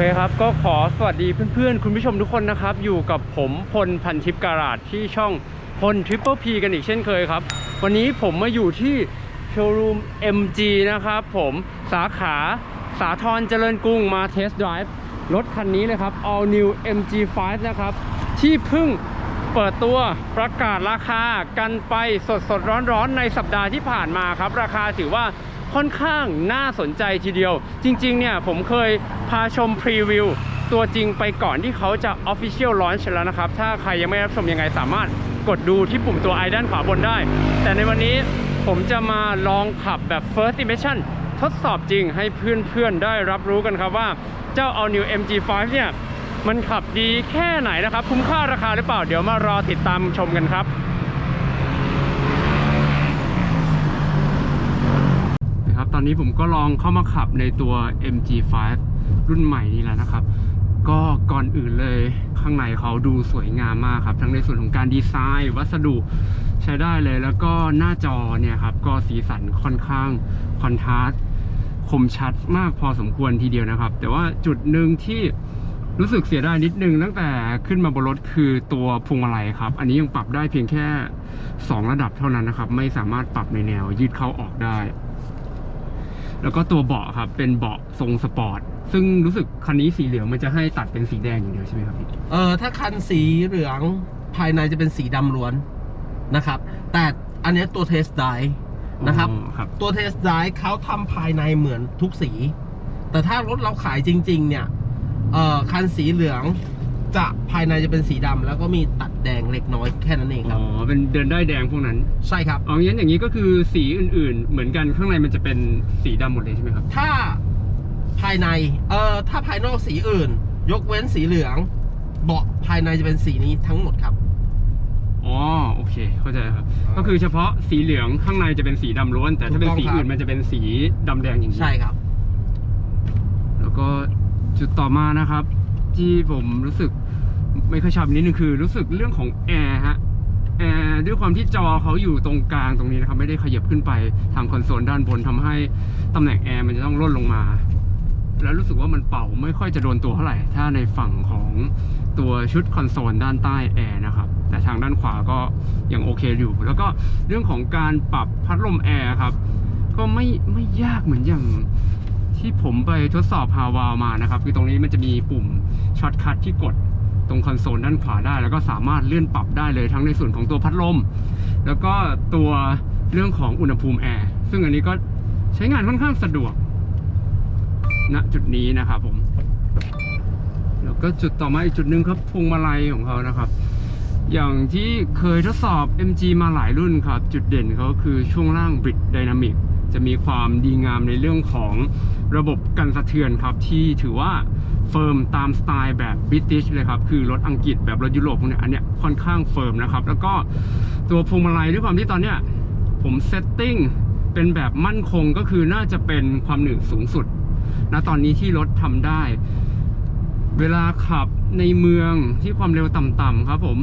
คครับก็ขอสวัสดีเพื่อนๆ คุณผู้ชมทุกคนนะครับ อยู่กับผมพลพันทิพย์การาดที่ช่องพลทริปเปิลพีกันอีกเช่นเคยครับ วันนี้ผมมาอยู่ที่โชว์รูม MG นะครับผมสาขาสาทรเจริญกรุงมาเทสต์ไดรฟ์รถคันนี้เลยครับ All New MG5 นะครับ ที่เพิ่งเปิดตัวประกาศราคากันไปสดสดๆร้อนๆ ในสัปดาห์ที่ผ่านมาครับ ราคาถือว่า ค่อนข้างน่าสนใจทีเดียว จริง ๆ เนี่ย ผมเคยพาชมพรีวิวตัวจริงไปก่อนที่เขาจะ Official Launch แล้วนะครับ ถ้าใครยังไม่รับชมยังไงสามารถกดดูที่ปุ่มตัว i ด้านขวาบนได้ แต่ในวันนี้ผมจะมาลองขับแบบ First Impression ทดสอบจริงให้เพื่อนๆได้รับรู้กันครับว่าเจ้า All New MG5 เนี่ย มันขับดีแค่ไหนนะครับ คุ้มค่าราคาหรือเปล่า เดี๋ยวมารอติดตามชมกันครับ นะครับ ตอนนี้ผมก็ลองเข้ามาขับในตัว MG5 รุ่นใหม่นี้แล้วนะครับ ก็ก่อนอื่นเลยข้างในเขาดูสวยงามมากครับ ทั้งในส่วนของการดีไซน์ วัสดุใช้ได้เลย แล้วก็หน้าจอเนี่ยครับ ก็สีสันค่อนข้างคอนทราสต์คมชัดมากพอสมควรทีเดียวนะครับ แต่ว่าจุดหนึ่งที่รู้สึกเสียดายนิดนึงตั้งแต่ขึ้นมาบนรถคือตัวพวงมาลัยครับ อันนี้ยังปรับได้เพียงแค่ 2 ระดับเท่านั้นนะครับ ไม่สามารถปรับในแนวยืดเข้าออกได้ แล้วก็ตัวเบาะครับเป็นเบาะทรงสปอร์ตซึ่งรู้สึกคันนี้สีเหลืองมันจะให้ตัดเป็นสีแดงอย่างเดียวใช่ไหมครับพี่เออถ้าคันสีเหลืองภายในจะเป็นสีดำล้วนนะครับ แต่อันเนี้ยตัวเทสไดนะครับ อ๋อครับ ตัวเทสไดเขาทำภายในเหมือนทุกสี แต่ถ้ารถเราขายจริง ๆ เนี่ยเอ่อคันสีเหลือง จะภายในจะเป็นสีดำแล้วก็มีตัดแดงเล็กน้อยแค่นั้นเองคอ๋รับอเป็นเดินได้ายแดงพวกนั้นใช่ครับอ๋องั้นอย่างนี้ก็คือสีอื่นๆ เหมือนกันข้างในมันจะเป็นสีดำหมดเลยใช่ไหมครับ ถ้าภายในเอ่อถ้าภายนอกสีอื่น ยกเว้นสีเหลือง เบาะภายในจะเป็นสีนี้ทั้งหมดครับ อ๋อโอเค เข้าใจครับ ก็คือเฉพาะสีเหลืองข้างในจะเป็นสีดำล้วน แต่ถ้าเป็นสีถูกต้องครับ อื่นมันจะเป็นสีดำแดงอย่างนี้ใช่ครับ แล้วก็จุดต่อมานะครับ ที่ผมรู้สึกไม่ค่อยชอบนิดนึงคือ รู้สึกเรื่องของแอร์ฮะแอร์ด้วยความที่จอเขาอยู่ตรงกลางตรงนี้นะครับ ไม่ได้ขยับขึ้นไปทางคอนโซลด้านบนทำให้ตำแหน่งแอร์มันจะต้องล่นลงมา แล้วรู้สึกว่ามันเป่าไม่ค่อยจะโดนตัวเท่าไหร่ ถ้าในฝั่งของตัวชุดคอนโซลด้านใต้แอร์นะครับ แต่ทางด้านขวาก็ยังโอเคอยู่ แล้วก็เรื่องของการปรับพัดลมแอร์ครับ ก็ไม่ไม่ยากเหมือนอย่าง ที่ผมไปทดสอบฮาวามานะครับ คือตรงนี้มันจะมีปุ่มช็อตคัทที่กดตรงคอนโซลด้านขวาได้ แล้วก็สามารถเลื่อนปรับได้เลยทั้งในส่วนของตัวพัดลม แล้วก็ตัวเรื่องของอุณหภูมิแอร์ซึ่งอันนี้ก็ใช้งานค่อนข้างสะดวกณจุดนี้นะครับผมแล้วก็จุดต่อมาอีกจุดหนึ่งครับพวงมาลัยของเขานะครับ อย่างที่เคยทดสอบ MG มาหลายรุ่นครับ จุดเด่นเขาคือช่วงล่างบิดไดนามิก จะมีความดีงามในเรื่องของระบบกันสะเทือนครับ ที่ถือว่าเฟิร์มตามสไตล์แบบบ r ิ t ิชเลยครับ คือรถอังกฤษแบบรถยุโรปพวกเนี้ยอันเนี้ยค่อนข้างเฟิร์มนะครับ แล้วก็ตัวพวงมาลัยด้วยความที่ตอนเนี้ยผมเซตติ้งเป็นแบบมั่นคงก็คือน่าจะเป็นความหนืดสูงสุดณตอนนี้ที่รถทำได้ เวลาขับในเมืองที่ความเร็วต่ำๆครับผม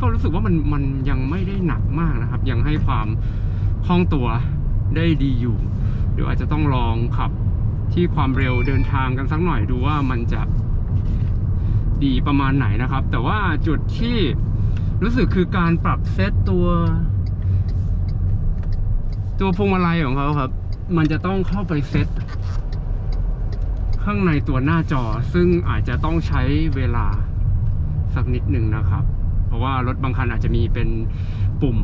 ก็รู้สึกว่ามันมันยังไม่ได้หนักมากนะครับ ยังให้ความคล่องตัว ได้ดีอยู่ เดี๋ยวอาจจะต้องลองขับที่ความเร็วเดินทางกันสักหน่อยดูว่ามันจะดีประมาณไหนนะครับ แต่ว่าจุดที่รู้สึกคือการปรับเซตตัว ตัวพวงมาลัยของเขาครับ มันจะต้องเข้าไปเซตข้างในตัวหน้าจอซึ่งอาจจะต้องใช้เวลาสักนิดหนึ่งนะครับ เพราะว่ารถบางคันอาจจะมีเป็นปุ่ม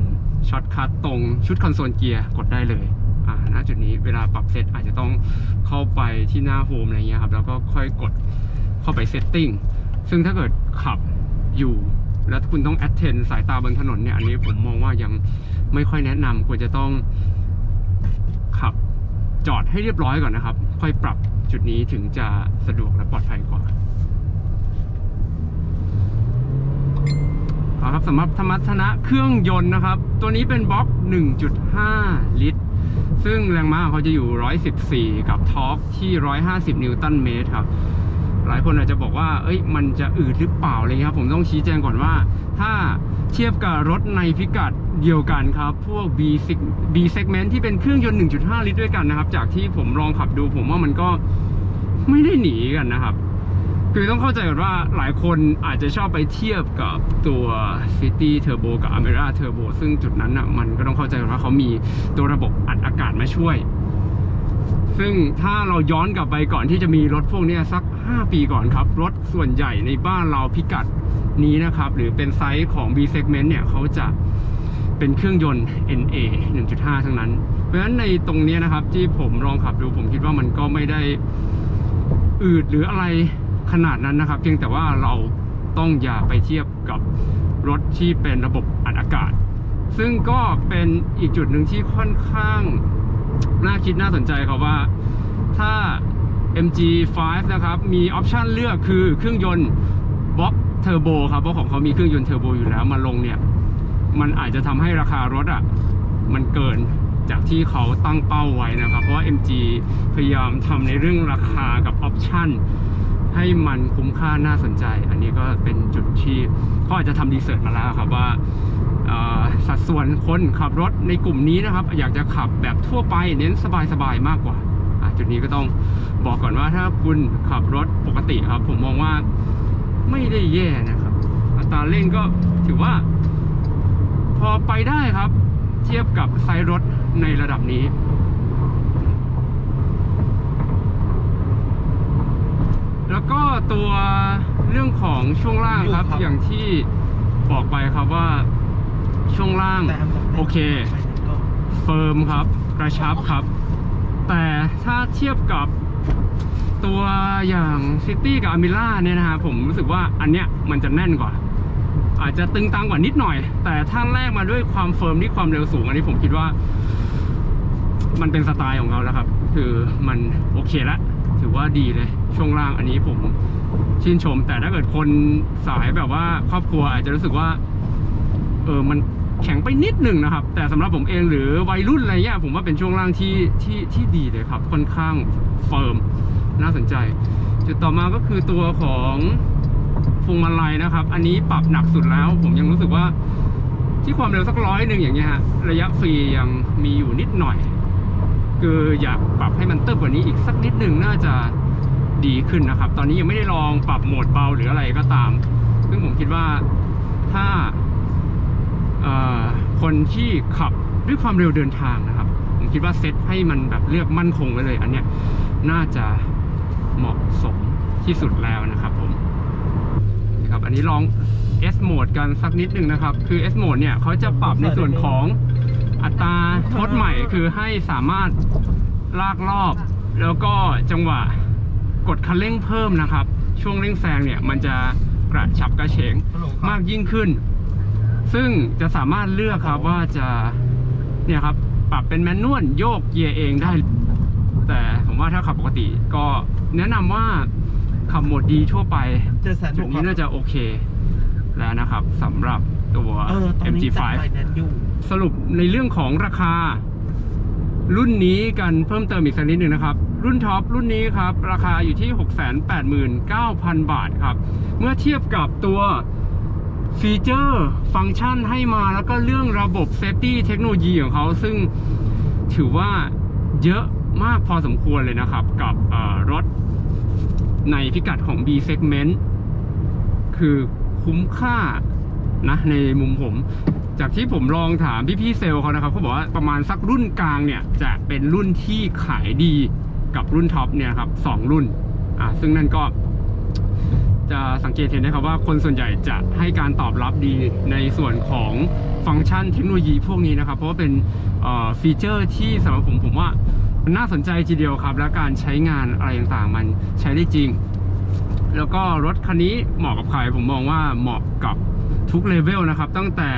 ช็อตคัทตรงชุดคอนโซลเกียร์กดได้เลยอ่าณจุดนี้เวลาปรับเซตอาจจะต้องเข้าไปที่หน้าโฮมอะไรเงี้ยครับแล้วก็ค่อยกดเข้าไปเซตติ้งซึ่งถ้าเกิดขับอยู่ แล้วคุณต้องแอดเทนสายตาบนถนนเนี่ยอันนี้ผมมองว่ายังไม่ค่อยแนะนำควรจะต้องขับจอดให้เรียบร้อยก่อนนะครับ ค่อยปรับจุดนี้ถึงจะสะดวกและปลอดภัยกว่า อครับสำหรับธรรมชนะเครื่องยนต์นะครับ ตัวนี้เป็นบล็อก 1.5 ลิตร ซึ่งแรงม้าเขาจะอยู่ 114 กับทอร์กที่ 150 นิวตันเมตรครับหลายคนอาจจะบอกว่า เอ้ย มันจะอืดหรือเปล่าอะไรเงี้ยครับ ผมต้องชี้แจงก่อนว่า ถ้าเทียบกับรถในพิกัดเดียวกันครับ พวก B B segment ที่เป็นเครื่องยนต์ 1.5 ลิตรด้วยกันนะครับ จากที่ผมลองขับดูผมว่ามันก็ไม่ได้หนีกันนะครับ คือต้องเข้าใจก่อนว่าหลายคนอาจจะชอบไปเทียบกับตัว City Turbo กับ Amera Turbo ซึ่งจุดนั้นอะมันก็ต้องเข้าใจก่อนว่าเขามีตัวระบบอัดอากาศมาช่วย ซึ่งถ้าเราย้อนกลับไปก่อนที่จะมีรถพวกนี้สัก 5 ปีก่อนครับ รถส่วนใหญ่ในบ้านเราพิกัดนี้นะครับ หรือเป็นไซส์ของ B segment เนี่ยเขาจะเป็นเครื่องยนต์ NA 1.5 ทั้งนั้น เพราะฉะนั้นในตรงนี้นะครับที่ผมลองขับดูผมคิดว่ามันก็ไม่ได้อืดหรืออะไร ขนาดนั้นนะครับ เพียงแต่ว่าเราต้องอย่าไปเทียบกับรถที่เป็นระบบอัดอากาศ ซึ่งก็เป็นอีกจุดหนึ่งที่ค่อนข้างน่าคิดน่าสนใจครับว่าถ้า MG5 นะครับ มีออปชันเลือกคือเครื่องยนต์บ็อกเทอร์โบครับ เพราะของเขามีเครื่องยนต์เทอร์โบอยู่แล้วมาลงเนี่ย มันอาจจะทำให้ราคารถอะ มันเกินจากที่เขาตั้งเป้าไว้นะครับ เพราะว่า MG พยายามทำในเรื่องราคากับออปชัน ให้มันคุ้มค่าน่าสนใจ อันนี้ก็เป็นจุดที่เขาอาจจะทำรีเสิร์ชมาแล้วครับว่าสัดส่วนคนขับรถในกลุ่มนี้นะครับ อยากจะขับแบบทั่วไปเน้นสบายๆมากกว่าจุดนี้ก็ต้องบอกก่อนว่าถ้าคุณขับรถปกติครับ ผมมองว่าไม่ได้แย่นะครับ อัตราเร่งก็ถือว่า พอไปได้ครับ เทียบกับไซส์รถในระดับนี้ แล้วก็ ตัวเรื่องของช่วงล่างครับครับ อย่างที่บอกไปครับว่าช่วงล่างแต่อันดับแรกโอเคก็เฟิร์มครับ กระชับครับ แต่ถ้าเทียบกับตัวอย่างซิตี้กับอ m มิล่าเนี่ยนะฮะผมรู้สึกว่าอันเนี้ยมันจะแน่นกว่า อาจจะตึงตังกว่านิดหน่อย แต่ถ้าแลกมาด้วยความเฟิร์มที่ความเร็วสูง อันนี้ผมคิดว่า มันเป็นสไตล์ของเขาแล้วครับ คือมันโอเคแล้ว ถือว่าดีเลย ช่วงล่างอันนี้ผมชื่นชม แต่ถ้าเกิดคนสายแบบว่าครอบครัวอาจจะรู้สึกว่า เออมันแข็งไปนิดหนึ่งนะครับ แต่สำหรับผมเองหรือวัยรุ่นอะไรเงี้ยผมว่าเป็นช่วงล่างที่ที่ที่ดีเลยครับ ค่อนข้างเฟิร์มน่าสนใจ จุดต่อมาก็คือตัวของพวงมาลัยนะครับ อันนี้ปรับหนักสุดแล้ว ผมยังรู้สึกว่าที่ความเร็วสักร้อยหนึ่งอย่างเงี้ยฮะระยะฟรียังมีอยู่นิดหน่อย คืออยากปรับให้มันเติบกว่านี้อีกสักนิดหนึ่งน่าจะดีขึ้นนะครับ ตอนนี้ยังไม่ได้ลองปรับโหมดเบาหรืออะไรก็ตาม ซึ่งผมคิดว่าถ้าคนที่ขับด้วยความเร็วเดินทางนะครับ ผมคิดว่าเซตให้มันแบบเลือกมั่นคงไว้เลย อันเนี้ยน่าจะเหมาะสมที่สุดแล้วนะครับผมนะครับอันนี้ลอง S Mode กันสักนิดหนึ่งนะครับ คือ S Mode เนี่ยเขาจะปรับในส่วนของ อัตราทดใหม่คือให้สามารถลากรอบ แล้วก็จังหวะกดคันเร่งเพิ่มนะครับ ช่วงเร่งแซงเนี่ยมันจะกระฉับกระเฉงฮัลโหลครับมากยิ่งขึ้น ซึ่งจะสามารถเลือกครับว่าจะเนี่ยครับปรับเป็นแมนนวลโยกเกียร์เองได้ แต่ผมว่าถ้าขับปกติก็แนะนำว่าขับโหมดดีทั่วไปเจ็ดแสนจุดนี้น่าจะโอเคแล้วนะครับสำหรับตัวเออตอนนี้ MG5 จัดไฟแนนซ์อยู่ สรุปในเรื่องของราคา รุ่นนี้กันเพิ่มเติมอีกสักนิดหนึ่งนะครับ รุ่นท็อปรุ่นนี้ครับ ราคาอยู่ที่ 689,000 บาทครับ เมื่อเทียบกับตัวฟีเจอร์ฟังก์ชันให้มาแล้วก็เรื่องระบบเซฟตี้เทคโนโลยีของเขา ซึ่งถือว่าเยอะมากพอสมควรเลยนะครับ กับรถในพิกัดของ B segment คือคุ้มค่านะในมุมผม จากที่ผมลองถามพี่ๆเซลล์เขานะครับเขาบอกว่าประมาณสักรุ่นกลางเนี่ยจะเป็นรุ่นที่ขายดีกับรุ่นท็อปเนี่ยครับสองรุ่นอ่าซึ่งนั่นก็จะสังเกตเห็นได้ครับว่าคนส่วนใหญ่จะให้การตอบรับดีในส่วนของฟังก์ชันเทคโนโลยีพวกนี้นะครับ เพราะว่าเป็นฟีเจอร์ที่สำหรับผมผมว่ามันน่าสนใจทีเดียวครับ และการใช้งานอะไรต่างๆ มันใช้ได้จริง แล้วก็รถคันนี้เหมาะกับใครผมมองว่าเหมาะกับทุกเลเวลนะครับ ตั้งแต่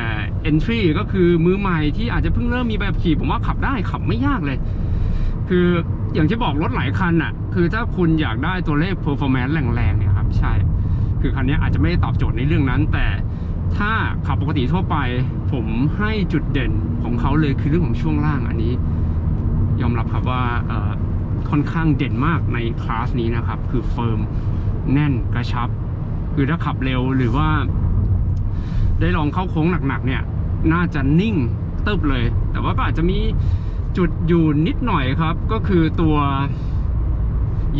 entry ก็คือมือใหม่ที่อาจจะเพิ่งเริ่มมีใบขับขี่ ผมว่าขับได้ขับไม่ยากเลย คืออย่างที่บอกรถหลายคันน่ะ คือถ้าคุณอยากได้ตัวเลข performance แรงๆเนี่ยครับใช่ คือคันนี้อาจจะไม่ได้ตอบโจทย์ในเรื่องนั้น แต่ถ้าขับปกติทั่วไป ผมให้จุดเด่นของเขาเลยคือเรื่องของช่วงล่างอันนี้ ยอมรับครับว่าค่อนข้างเด่นมากในคลาสนี้นะครับ คือเฟิร์มแน่นกระชับ คือถ้าขับเร็วหรือว่า ได้ลองเข้าโค้งหนักๆเนี่ยน่าจะนิ่งตึบเลย แต่ว่าก็อาจจะมีจุดอยู่นิดหน่อยครับ ก็คือตัว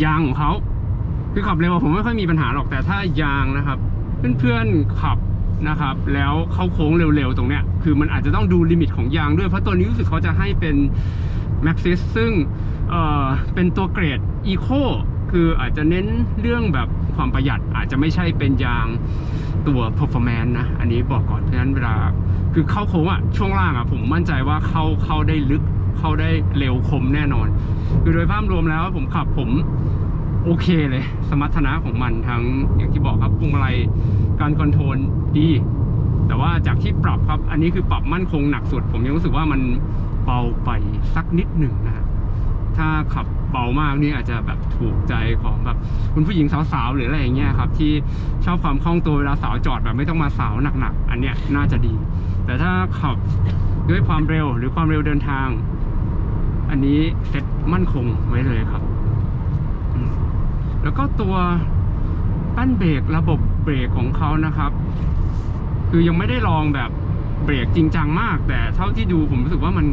ยางของเขาคือขับเร็วผมไม่ค่อยมีปัญหาหรอกแต่ถ้ายางนะครับ เพื่อนๆขับนะครับ แล้วเข้าโค้งเร็วๆตรงเนี้ยคือมันอาจจะต้องดูลิมิตของยางด้วยเพราะตัวนี้รู้สึกเขาจะให้เป็น Maxis ซึ่งเอ่อเป็นตัวเกรด Eco คืออาจจะเน้นเรื่องแบบความประหยัดอาจจะไม่ใช่เป็นยาง ตัว performance นะ อันนี้บอกก่อนเพราะฉะนั้นเวลาคือเข้าโค้งอะช่วงล่างอะผมมั่นใจว่าเข้าเข้าได้ลึกเข้าได้เร็วคมแน่นอน คือโดยภาพรวมแล้วผมขับผมโอเคเลย สมรรถนะของมันทั้งอย่างที่บอกครับพวงมาลัยการคอนโทรลดี แต่ว่าจากที่ปรับครับอันนี้คือปรับมั่นคงหนักสุด ผมยังรู้สึกว่ามันเบาไปสักนิดหนึ่งนะฮะถ้าขับ เบามากนี่อาจจะแบบถูกใจของแบบคุณผู้หญิงสาวๆหรืออะไรอย่างเงี้ยครับที่ชอบความคล่องตัวเวลาสาวจอดแบบไม่ต้องมาสาวหนักๆ อันเนี้ยน่าจะดี แต่ถ้าขับด้วยความเร็วหรือความเร็วเดินทาง อันนี้เซ็ตมั่นคงไว้เลยครับ แล้วก็ตัวแป้นเบรกระบบเบรกของเขานะครับ คือยังไม่ได้ลองแบบเบรกจริงจังมาก แต่เท่าที่ดูผมรู้สึกว่ามัน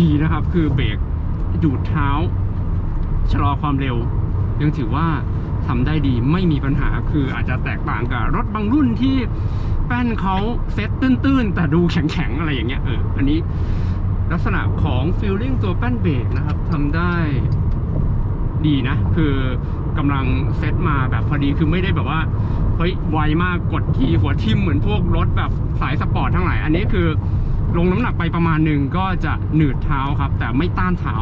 ดีนะครับ คือเบรกดูดเท้า ชะลอความเร็ว ยังถือว่าทำได้ดีไม่มีปัญหาคืออาจจะแตกต่างกับรถบางรุ่นที่แป้นเขาเซ็ตตื้นๆ แต่ดูแข็งๆ อะไรอย่างเงี้ยเอออันนี้ลักษณะของฟิลลิ่งตัวแป้นเบรกนะครับทำได้ดีนะ คือกำลังเซตมาแบบพอดีคือไม่ได้แบบว่าเฮ้ยไวมากกดทีหัวทิ่มเหมือนพวกรถแบบสายสปอร์ตทั้งหลาย อันนี้คือลงน้ำหนักไปประมาณหนึ่งก็จะหนืดเท้าครับ แต่ไม่ต้านเท้า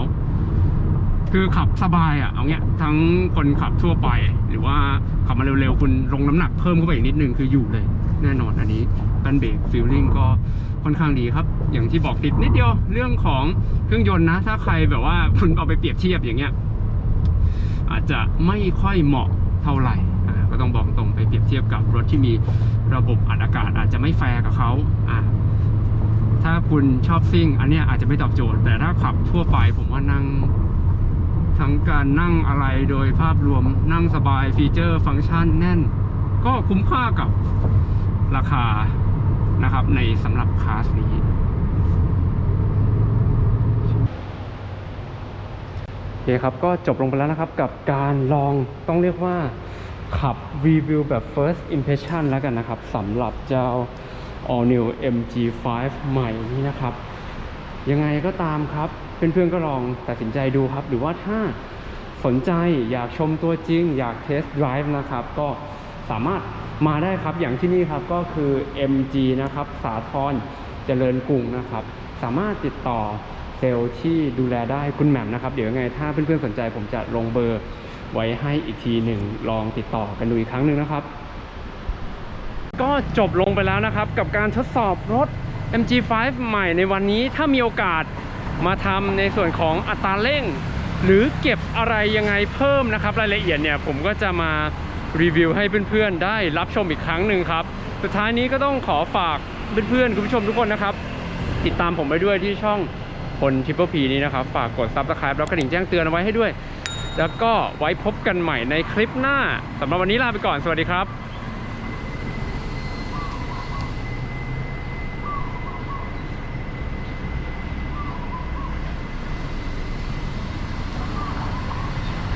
คือขับสบายอะ่ะเอาเงี้ยทั้งคนขับทั่วไป หรือว่าขับมาเร็วๆ คุณลงน้ำหนักเพิ่มเข้าไปอีกนิดนึงคืออยู่เลย แน่นอนอันนี้แป้นเบรกฟิลลิ่งก็ค่อนข้างดีครับ อย่างที่บอกติดนิดเดียวเรื่องของเครื่องยนต์นะ ถ้าใครแบบว่าคุณเอาไปเปรียบเทียบอย่างเงี้ยอาจจะไม่ค่อยเหมาะเท่าไหร่ก็ต้องบอกตรงไปเปรียบเทียบกับรถที่มีระบบอัดอากาศอาจจะไม่แฟร์กับเขาอ่าถ้าคุณชอบซิ่ง อันนี้อาจจะไม่ตอบโจทย์ แต่ถ้าขับทั่วไปผมว่านั่ง ทั้งการนั่งอะไรโดยภาพรวมนั่งสบายฟีเจอร์ฟังก์ชันแน่น ก็คุ้มค่ากับราคานะครับในสำหรับคลาสนี้ โอเคครับก็จบลงไปแล้วนะครับกับการลองต้องเรียกว่าขับรีวิวแบบ first impression แล้วกันนะครับสำหรับเจ้า all new MG5 ใหม่นี้นะครับ ยังไงก็ตามครับ เพื่อนๆก็ลองตัดสินใจดูครับ หรือว่าถ้าสนใจอยากชมตัวจริง อยากเทสต์ไดรฟ์นะครับ ก็สามารถมาได้ครับอย่างที่นี่ครับก็คือ MG นะครับ สาทรเจริญกรุงนะครับ สามารถติดต่อเซลล์ที่ดูแลได้คุณแหม่มนะครับ เดี๋ยวยังไงถ้าเพื่อนๆสนใจผมจะลงเบอร์ไว้ให้อีกทีหนึ่งลองติดต่อกันดูอีกครั้งหนึ่งนะครับ ก็จบลงไปแล้วนะครับ กับการทดสอบรถ MG5 ใหม่ในวันนี้ถ้ามีโอกาส มาทำในส่วนของอัตราเร่ง หรือเก็บอะไรยังไงเพิ่มนะครับ รายละเอียดเนี่ยผมก็จะมารีวิวให้เพื่อนๆ ได้รับชมอีกครั้งหนึ่งครับ สุดท้ายนี้ก็ต้องขอฝากเพื่อนๆคุณผู้ชมทุกคนนะครับ ติดตามผมไปด้วยที่ช่องคนทิปเปอร์พีนี้นะครับ ฝากกด Subscribe แล้วกระดิ่งแจ้งเตือนเอาไว้ให้ด้วย แล้วก็ไว้พบกันใหม่ในคลิปหน้าสำหรับวันนี้ลาไปก่อนสวัสดีครับ